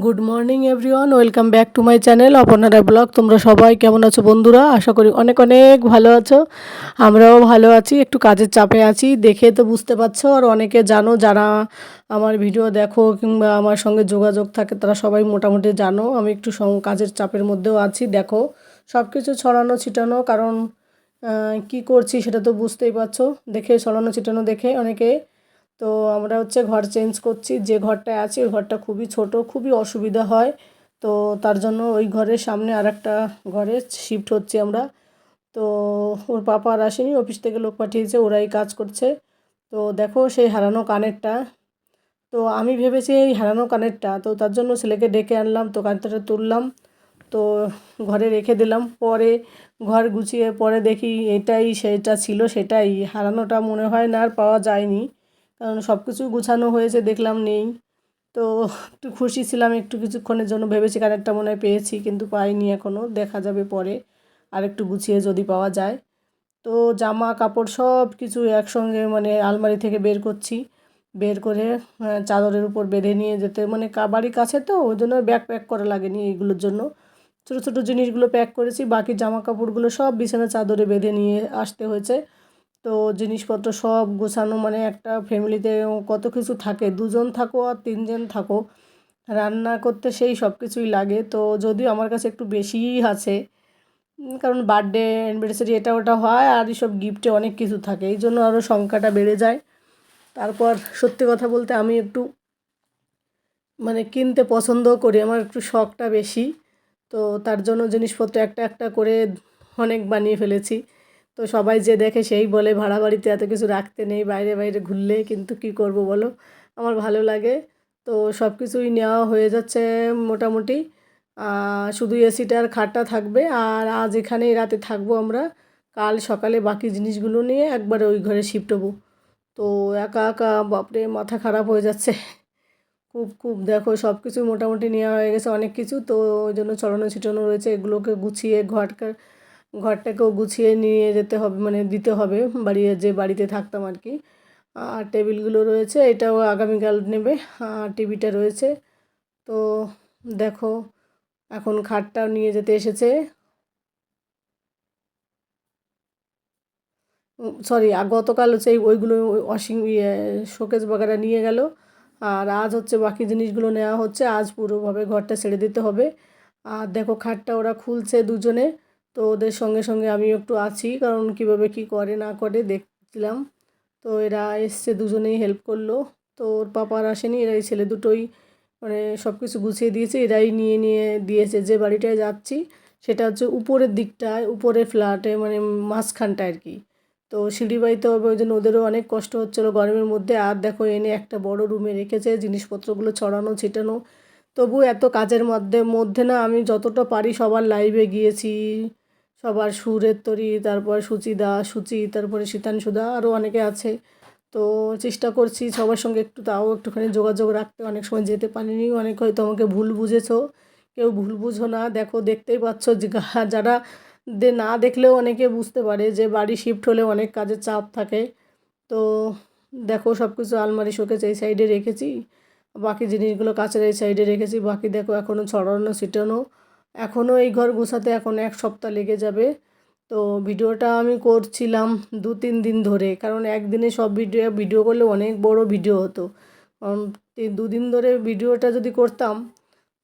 Good morning everyone welcome back to my channel অপর্ণারা blog তোমরা সবাই কেমন আছো বন্ধুরা? আশা করি অনেক অনেক ভালো আছো। আমরাও ভালো আছি, একটু কাজের চাপে আছি। দেখে তো বুঝতে পারছ, আর অনেকে জানো, যারা আমার ভিডিও দেখো কিংবা আমার সঙ্গে যোগাযোগ থাকে, তারা সবাই মোটামুটি জানো। আমি একটু কাজের চাপের মধ্যেও আছি। দেখো সব কিছু ছড়ানো ছিটানো, কারণ কি করছি সেটা তো বুঝতেই পারছ। দেখে, ছড়ানো ছিটানো দেখে অনেকে তো আমরা হচ্ছে ঘর চেঞ্জ করছি। যে ঘরটায় আছি, ওই ঘরটা খুবই ছোট, খুবই অসুবিধা হয়। তো তার জন্য ওই ঘরের সামনে আর একটা ঘরে শিফট হচ্ছি আমরা। তো ওর পাপা আর আসেনি অফিস থেকে লোক পাঠিয়েছে, ওরাই কাজ করছে। তো দেখো সেই হারানো কানেরটা। তো আমি ভেবেছি এই হারানো কানেরটা, তো তার জন্য ছেলেকে ডেকে আনলাম, তো কানেরটা তুললাম। তো ঘরে রেখে দিলাম। পরে ঘর গুছিয়ে পরে দেখি এটাই, সেটা ছিল, সেটাই। হারানোটা মনে হয় না আর পাওয়া যায়নি। কারণ সব কিছু গুছানো হয়েছে, দেখলাম নেই। তো একটু খুশি ছিলাম একটু কিছুক্ষণের জন্য, ভেবেছি কানেরটা মনে হয় পেয়েছি কিন্তু পাইনি এখনও দেখা যাবে পরে আর একটু গুছিয়ে যদি পাওয়া যায়। তো জামা, কাপড় সব কিছু একসঙ্গে মানে আলমারি থেকে বের করছি। বের করে চাদরের উপর বেঁধে নিয়ে যেতে মানে বাড়ির কাছে তো, ওই জন্য ব্যাগ প্যাক করা লাগেনি এইগুলোর জন্য। ছোটো ছোটো জিনিসগুলো প্যাক করেছি, বাকি জামা কাপড়গুলো সব বিছানা চাদরে বেঁধে নিয়ে আসতে হয়েছে। তো জিনিসপত্র সব গোছানো মানে একটা ফ্যামিলিতে কত কিছু থাকে, দুজন থাকো আর তিনজন থাকো, রান্না করতে সেই সব কিছুই লাগে। তো যদিও আমার কাছে একটু বেশিই আছে কারণ বার্থডে অ্যানিভার্সারি এটা ওটা হয় আর এইসব গিফটে অনেক কিছু থাকে, এই জন্য আরও সংখ্যাটা বেড়ে যায়। তারপর সত্যি কথা বলতে আমি একটু মানে কিনতে পছন্দ করি, আমার একটু শখটা বেশি। তো তার জন্য জিনিসপত্র একটা একটা করে অনেক বানিয়ে ফেলেছি। তো সবাই যে দেখে সেই বলে, ভাড়া বাড়িতে এত কিছু রাখতে নেই, বাইরে বাইরে ঘুরলে কিন্তু কি করব বলো? আমার ভালো লাগে। তো সব কিছুই নেওয়া হয়ে যাচ্ছে মোটামুটি। শুধু এসিটার খাটটা থাকবে। আর আজ এখানেই রাতে থাকব আমরা। কাল সকালে বাকি জিনিসগুলো নিয়ে একবারে ওই ঘরে শিফট হব। তো একা একা বাপরে, মাথা খারাপ হয়ে যাচ্ছে। খুব খুব দেখো সব কিছু মোটামুটি নেওয়া হয়ে গেছে অনেক কিছু। তো ওই জন্য ছড়ানো, ছিটানো রয়েছে। এগুলোকে গুছিয়ে ঘরটা ঘরটাকেও গুছিয়ে নিয়ে যেতে হবে মানে দিতে হবে বাড়ি যে বাড়িতে থাকতাম আর কি। আর টেবিলগুলো রয়েছে, এটাও আগামীকাল নেবে, আর টিভিটা রয়েছে। তো দেখো, এখন খাটটাও নিয়ে যেতে এসেছে। সরি গতকাল হচ্ছে ওইগুলো ওয়াশিং ইয়ে শোকেস বাগারা নিয়ে গেল। আর আজ হচ্ছে বাকি জিনিসগুলো নেওয়া হচ্ছে, আজ পুরোভাবে ঘরটা ছেড়ে দিতে হবে। আর দেখো, খাটটা ওরা খুলছে দুজনে। তো ওদের সঙ্গে সঙ্গে আমি একটু আছি, কারণ কীভাবে কি করে না করে দেখছিলাম। তো এরা এসছে, দুজনেই হেল্প করল। তো ওর পাপার আসেনি, এরা এই ছেলে দুটোই মানে সব কিছু গুছিয়ে দিয়েছে, এরাই নিয়ে নিয়ে দিয়েছে যে বাড়িটায় যাচ্ছি, সেটা হচ্ছে উপরের দিকটায় উপরের ফ্ল্যাটে মানে মাঝখানটা আর কি। তো সিঁড়ি বাইতে হবে, ওই জন্য ওদেরও অনেক কষ্ট হচ্ছিল গরমের মধ্যে। আর দেখো, এনে একটা বড় রুমে রেখেছে, জিনিসপত্রগুলো ছড়ানো, ছিটানো। তবু এত কাজের মধ্যে মধ্যে না আমি যতটা পারি সবার লাইভে গিয়েছি। সবার সুরের তরি, তারপর সুচিদা, সুচি, তারপরে শীতাংশুদা আরও অনেকে আছে। তো চেষ্টা করছি সবার সঙ্গে একটু, তাও একটুখানি যোগাযোগ রাখতে। অনেক সময় যেতে পারিনি, অনেক হয়তো আমাকে ভুল বুঝেছ। কেউ ভুল বুঝো না। দেখো, দেখতেই পাচ্ছ যারা দে, না দেখলেও অনেকে বুঝতে পারে যে বাড়ি শিফট হলে অনেক কাজের চাপ থাকে। তো দেখো সব কিছু আলমারি শোকেস এই সাইডে রেখেছি। বাকি জিনিসগুলো কাছের এই সাইডে রেখেছি। বাকি দেখো এখনও ছড়ানো, ছিটানো। এখনও এই ঘর গোছাতে এখন এক সপ্তাহ লেগে যাবে। তো ভিডিওটা আমি করছিলাম দু তিন দিন ধরে, কারণ একদিনে সব ভিডিও ভিডিও করলে অনেক বড় ভিডিও হতো। কারণ দুদিন ধরে ভিডিওটা যদি করতাম,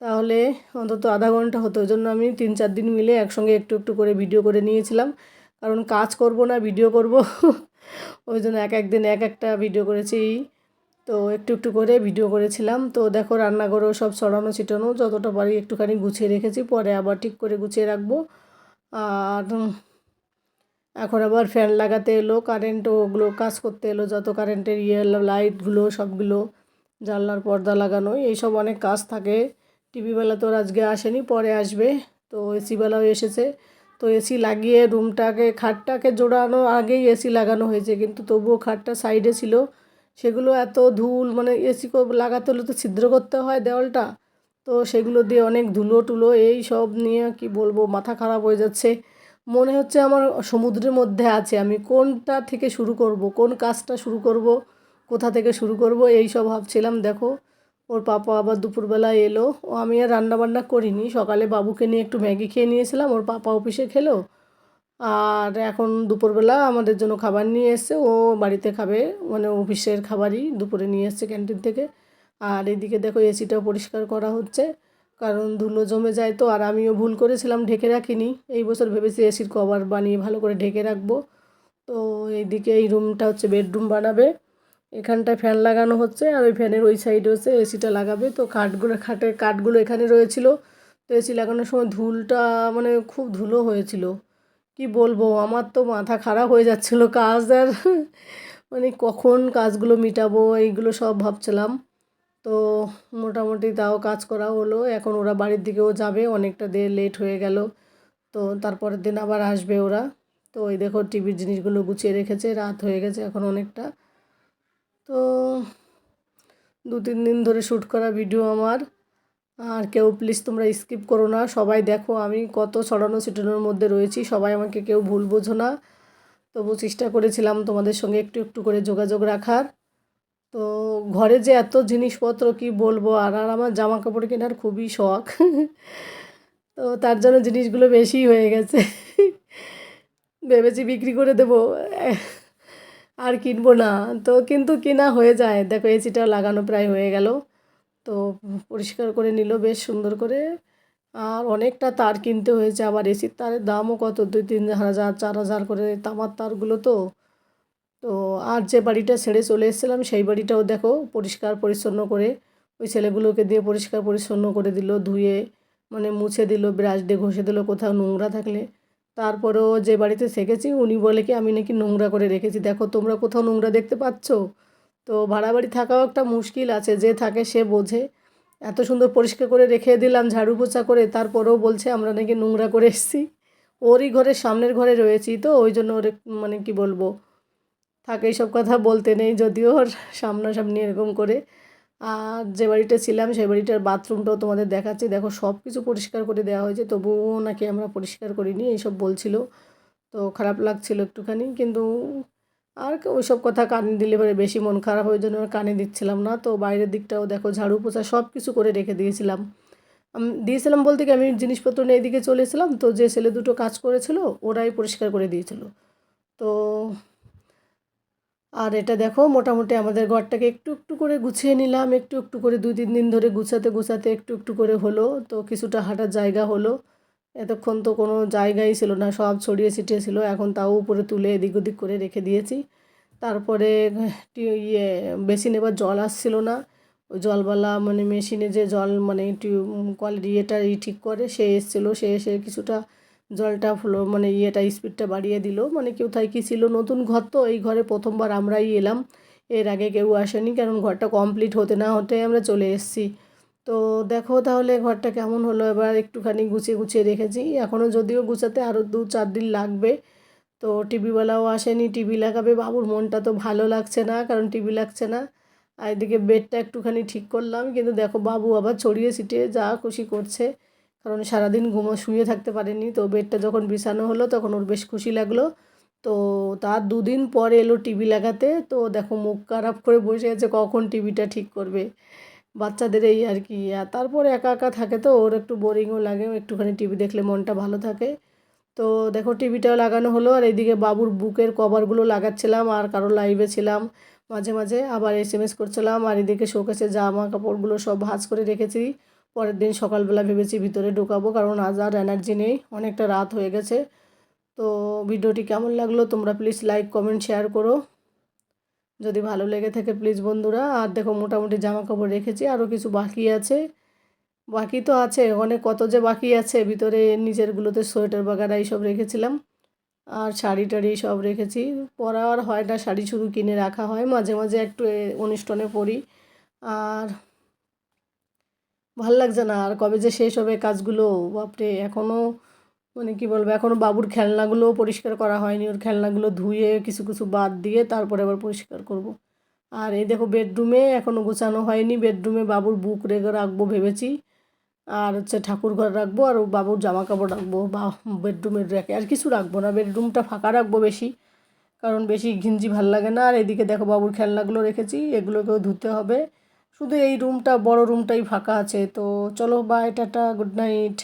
তাহলে অন্তত আধা ঘণ্টা হতো। ওই জন্য আমি তিন, চার দিন মিলে একসঙ্গে একটু একটু করে ভিডিও করে নিয়েছিলাম। কারণ কাজ করব না, ভিডিও করব। ওই জন্য এক একদিন এক একটা ভিডিও করেছি। তো একটু একটু করে ভিডিও করেছিলাম। তো দেখো রান্নাঘরেও সব ছড়ানো ছিটানো। যতটা পারি একটুখানি গুছিয়ে রেখেছি। পরে আবার ঠিক করে গুছিয়ে রাখব। আর এখন আবার ফ্যান লাগাতে এলো কারেন্ট ওগুলো কাজ করতে এলো। যত কারেন্টের ইয়ে লাইটগুলো, সবগুলো, জানলার পর্দা লাগানো, এইসব অনেক কাজ থাকে। টিভিবেলা তো আজকে আসেনি, পরে আসবে। তো এসিবেলাও এসেছে। তো এসি লাগিয়ে রুমটাকে, খাটটাকে জোড়ানোর আগেই এসি লাগানো হয়েছে। কিন্তু তবুও খাটটা সাইডে ছিল। সেগুলো এত ধুল মানে এসি লাগাতে হলে তো ছিদ্র করতে হয় দেওয়ালটা। তো সেগুলো দিয়ে অনেক ধুলো টুলো এই সব নিয়ে কি বলব, মাথা খারাপ হয়ে যাচ্ছে। মনে হচ্ছে আমার সমুদ্রের মধ্যে আছে, আমি কোনটা থেকে শুরু করব, কোন কাজটা শুরু করব, কোথা থেকে শুরু করব, এই সব ভাবছিলাম। দেখো, ওর পাপা আবার দুপুরবেলা এলো। ও আমি আর রান্নাবান্না করিনি, সকালে বাবুকে নিয়ে একটু ম্যাগি খেয়ে নিয়েছিলাম, ওর পাপা অফিসে খেলো। আর এখন দুপুরবেলা আমাদের জন্য খাবার নিয়ে এসছে। ও বাড়িতে খাবে মানে অফিসের খাবারই দুপুরে নিয়ে এসছে ক্যান্টিন থেকে। আর এদিকে দেখো এসিটাও পরিষ্কার করা হচ্ছে, কারণ ধুলো জমে যায় তো, আর আমিও ভুল করেছিলাম ঢেকে রাখিনি। এই বছর ভেবেছি এসির কভার বানিয়ে ভালো করে ঢেকে রাখব। তো এইদিকে এই রুমটা হচ্ছে বেডরুম বানাবে। এখানটায় ফ্যান লাগানো হচ্ছে, আর ওই ফ্যানের ওই সাইডে হচ্ছে এসিটা লাগাবে। তো কাঠগুলো খাটের কাঠগুলো এখানে রয়েছিল। তো এসি লাগানোর সময় ধুলটা মানে খুব ধুলো হয়েছিল। কি বলব? আমার তো মাথা খারাপ হয়ে যাচ্ছিল কাজ আর মানে কখন কাজগুলো মিটাবো, এইগুলো সব ভাবছিলাম। তো মোটামুটি তাও কাজ করা হলো। এখন ওরা বাড়ির দিকেও যাবে, অনেকটা দের লেট হয়ে গেল। তো তারপরের দিন আবার আসবে ওরা। তো ওই দেখো টিভির জিনিসগুলো গুছিয়ে রেখেছে, রাত হয়ে গেছে এখন অনেকটা। তো দু তিন দিন ধরে শ্যুট করা ভিডিও আমার। আর কেউ প্লিজ তোমরা স্কিপ করো না। সবাই দেখো, আমি কত ছড়ানো ছিটানোর মধ্যে রয়েছি। সবাই আমাকে কেউ ভুল বোঝো না। তবু চেষ্টা করেছিলাম তোমাদের সঙ্গে একটু একটু করে যোগাযোগ রাখার। তো ঘরে যে এত জিনিসপত্র কি বলব? আর আর আমার জামা কাপড় কেনার খুবই শখ। তো তার জন্য জিনিসগুলো বেশি হয়ে গেছে। ভেবেছি বিক্রি করে দেবো। আর কিনবো না। তো কিন্তু কেনা হয়ে যায়। দেখো এসিটা লাগানো প্রায় হয়ে গেল। তো পরিষ্কার করে নিল, বেশ সুন্দর করে। আর অনেকটা তার কিনতে হয়েছে আবার এসির তারের দামও কত? দুই তিন হাজার, চার হাজার করে তামার তারগুলো তো। তো আর যে বাড়িটা ছেড়ে চলে এসেছিলাম, সেই বাড়িটাও দেখো পরিষ্কার পরিচ্ছন্ন করে। ওই ছেলেগুলোকে দিয়ে পরিষ্কার পরিচ্ছন্ন করে দিল, ধুয়ে মানে মুছে দিল, ব্রাশ দিয়ে ঘষে দিল, কোথাও নোংরা থাকলে। তারপরেও যে বাড়িতে থেকেছি, উনি বলে কি, আমি নাকি নোংরা করে রেখেছি। দেখো তোমরা কোথাও নোংরা দেখতে পাচ্ছ? তো ভাড়া বাড়ি থাকাও একটা মুশকিল আছে, যে থাকে সে বোঝে। এত সুন্দর পরিষ্কার করে রেখে দিলাম, ঝাড়ু পোছা করে, তারপরেও বলছে আমরা নাকি নোংরা করে এসেছি। ওরই ঘরের সামনের ঘরে রয়েছি তো, ওই জন্য ওর মানে কি বলব, থাকে এইসব কথা বলতে নেই যদিও ওর সামনাসামনি এরকম করে। আর যে বাড়িটা ছিলাম, সেই বাড়িটার বাথরুমটাও তোমাদের দেখাচ্ছি। দেখো সব কিছু পরিষ্কার করে দেওয়া হয়েছে, তবুও নাকি আমরা পরিষ্কার করিনি, এইসব বলছিল। তো খারাপ লাগছিল একটুখানি, কিন্তু আর ওইসব কথা কানে দিলে পরে বেশি মন খারাপ হয়ে জন্য কানে দিচ্ছিলাম না। তো বাইরের দিকটাও দেখো, ঝাড়ু পোছা সব কিছু করে রেখে দিয়েছিলাম। আমি দিয়েছিলাম বলতে কি, আমি জিনিসপত্র নিয়ে এদিকে চলেছিলাম তো যে ছেলে দুটো কাজ করেছিল, ওরাই পরিষ্কার করে দিয়েছিল। তো আর এটা দেখো, মোটামুটি আমাদের ঘরটাকে একটু একটু করে গুছিয়ে নিলাম। একটু একটু করে দুই, তিন দিন ধরে গুছাতে গুছাতে একটু একটু করে হলো। তো কিছুটা হাঁটার জায়গা হলো। এতক্ষণ তো কোনো জায়গাই ছিল না, সব ছড়িয়ে ছিটিয়ে ছিল, এখন তাও উপরে তুলে এদিক ওদিক করে রেখে দিয়েছি। তারপরে ইয়ে বেশি নেবার জল আসছিল না, ওই জলওয়ালা মানে মেশিনে যে জল মানে টিউব কোয়ালিটি ইয়েটা ই ঠিক করে, সে এসেছিল, সে এসে কিছুটা জলটা ফ্লো মানে ইয়েটা স্পিডটা বাড়িয়ে দিল মানে কোথায় কী ছিল নতুন ঘর তো, এই ঘরে প্রথমবার আমরাই এলাম, এর আগে কেউ আসেনি, কারণ ঘরটা কমপ্লিট হতে না হতে আমরা চলে এসেছি। তো দেখো তাহলে ঘরটা কেমন হলো? এবার একটুখানি গুছিয়ে গুছিয়ে রেখেছি। এখনও যদিও গুছাতে আরও দু চার দিন লাগবে। তো টিভিওয়ালাও আসেনি টিভি লাগাবে। বাবুর মনটা তো ভালো লাগছে না, কারণ টিভি লাগছে না। আর এদিকে বেডটা একটুখানি ঠিক করলাম। কিন্তু দেখো বাবু আবার ছড়িয়ে ছিটিয়ে যা খুশি করছে। কারণ সারাদিন ঘুমো, শুয়ে থাকতে পারেনি। তো বেডটা যখন বিছানো হলো তখন ওর বেশ খুশি লাগল। তো তার দুদিন পরে এলো টিভি লাগাতে। তো দেখো মুখ খারাপ করে বসে আছে, কখন টিভিটা ঠিক করবে? বাচ্চাদের এই আর কি। তারপরে একা একা থাকে তো, ওর একটু বোরিংও লাগে, একটুখানি টিভি দেখলে মনটা ভালো থাকে। তো দেখো টিভিটাও লাগানো হলো, আর এইদিকে বাবুর বুকের কভারগুলো লাগাচ্ছিলাম, আর কারও লাইভে ছিলাম মাঝে মাঝে, আবার এস এম এস করছিলাম, আর এদিকে শোকেসে জামা কাপড়গুলো সব ভাজ করে রেখেছি। পরের দিন সকালবেলা ভেবেছি ভিতরে ঢোকাবো, কারণ আজ আর এনার্জি নেই, অনেকটা রাত হয়ে গেছে। তো ভিডিওটি কেমন লাগল তোমরা প্লিজ লাইক কমেন্ট শেয়ার করো। যদি ভালো লেগে থাকে প্লিজ বন্ধুরা। আর দেখো, মোটামুটি জামা কাপড় রেখেছি আরও কিছু বাকি আছে। বাকি তো আছে, অনেক কত যে বাকি আছে, ভিতরে নিজেরগুলোতে সোয়েটার বাগারা এইসব রেখেছিলাম। আর শাড়ি টাড়ি সব রেখেছি। পরা আর হয় না, শাড়ি শুধু কিনে রাখা হয়। মাঝে মাঝে একটু অনুষ্ঠানে পরি। আর ভালো লাগছে না, আর কবে যে শেষ হবে কাজগুলো, বাপরে এখনও মানে কি বলব এখনও বাবুর খেলনাগুলোও পরিষ্কার করা হয়নি। ওর খেলনাগুলো ধুয়ে কিছু কিছু বাদ দিয়ে তারপরে আবার পরিষ্কার করব। আর এই দেখো বেডরুমে এখনও গোছানো হয়নি। বেডরুমে বাবুর বুক রেখে রাখব ভেবেছি। আর হচ্ছে ঠাকুর ঘর রাখব আর বাবুর জামা কাপড় রাখব। বা বেডরুমের রেখে আর কিছু রাখব না। বেডরুমটা ফাঁকা রাখব বেশি, কারণ বেশি ঘিঞ্জি ভালো লাগে না। আর এদিকে দেখো বাবুর খেলনাগুলো রেখেছি, এগুলোকেও ধুতে হবে। শুধু এই রুমটা বড় রুমটাই ফাঁকা আছে। তো চলো বাই টাটা গুড নাইট